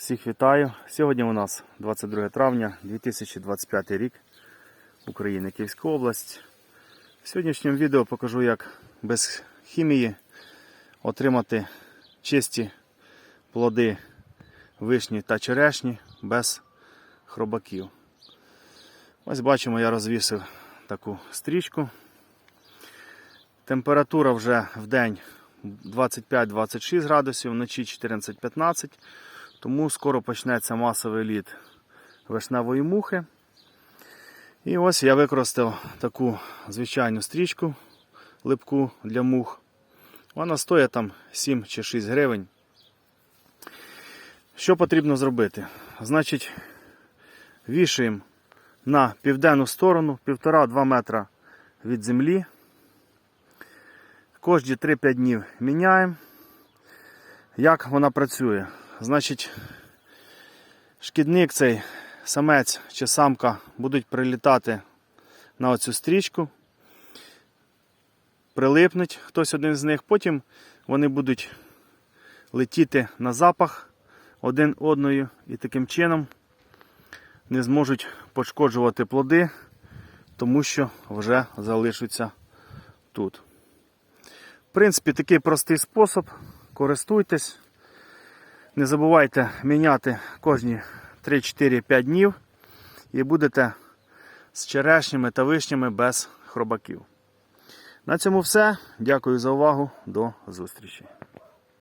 Всіх вітаю. Сьогодні у нас 22 травня 2025 рік, Україна, Київська область. В сьогоднішньому відео покажу, як без хімії отримати чисті плоди вишні та черешні без хробаків. Ось бачимо, я розвісив таку стрічку. Температура вже в день 25-26 градусів, вночі 14-15, тому скоро почнеться масовий лід вишневої мухи. І ось я використав таку звичайну стрічку липку для мух. Вона стоїть там 7 чи 6 гривень. Що потрібно зробити? Значить, вішаємо на південну сторону 1,5-2 метра від землі. Кожні 3-5 днів міняємо. Як вона працює? Значить, шкідник цей самець чи самка будуть прилітати на оцю стрічку, прилипнуть хтось один з них, потім вони будуть летіти на запах один одною і таким чином не зможуть пошкоджувати плоди, тому що вже залишаться тут. В принципі, такий простий спосіб. Користуйтесь. Не забувайте міняти кожні 3-4-5 днів і будете з черешнями та вишнями без хробаків. На цьому все. Дякую за увагу. До зустрічі.